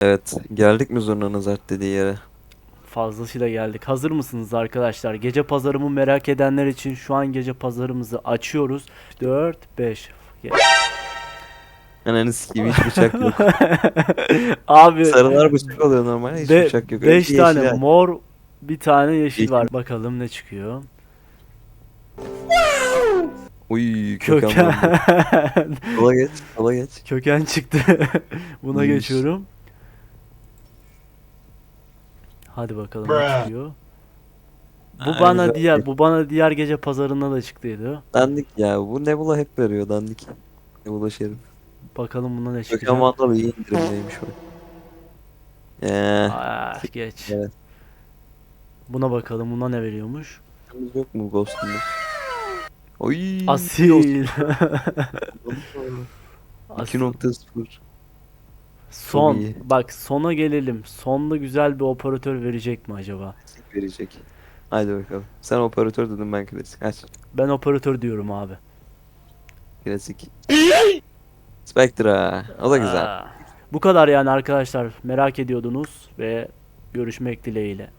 Evet. Geldik mi Zurna Nazart dediği yere? Fazlasıyla geldik. Hazır mısınız arkadaşlar? Gece pazarımı merak edenler için şu an gece pazarımızı açıyoruz. 4 5 Ananı sikeyim hiç bıçak yok. Abi Sarılar bıçak oluyor normalde hiç bıçak yok. 5 Öyle tane yeşil- mor bir tane yeşil Yeşil. var. Bakalım ne çıkıyor. Uy köken. Köken. Sola geç. Sola geç. Köken çıktı. Buna İyiymiş. geçiyorum. Hadi bakalım ne Bruh. çıkıyor. Bu Aa, bana güzel. diğer bu bana diğer gece pazarında da çıktıydı. Dandik ya. Bu Nebula hep veriyor dandik. Nebula Şerif. Bakalım buna ne çıkacak. Vandal iyi indirimdeymiş o. Eee. Ah, geç. Evet. Buna bakalım buna ne veriyormuş. Yok yok mu Ghost'unda? Oy. Asil. Asil. 2.0. Son. iyi. Bak sona gelelim. Sonda güzel bir operatör verecek mi acaba? Verecek. Haydi bakalım. Sen operatör dedin ben klasik. Aç. Ben operatör diyorum abi. Klasik. Spectra. O da güzel. Aa. Bu kadar yani arkadaşlar. Merak ediyordunuz ve görüşmek dileğiyle.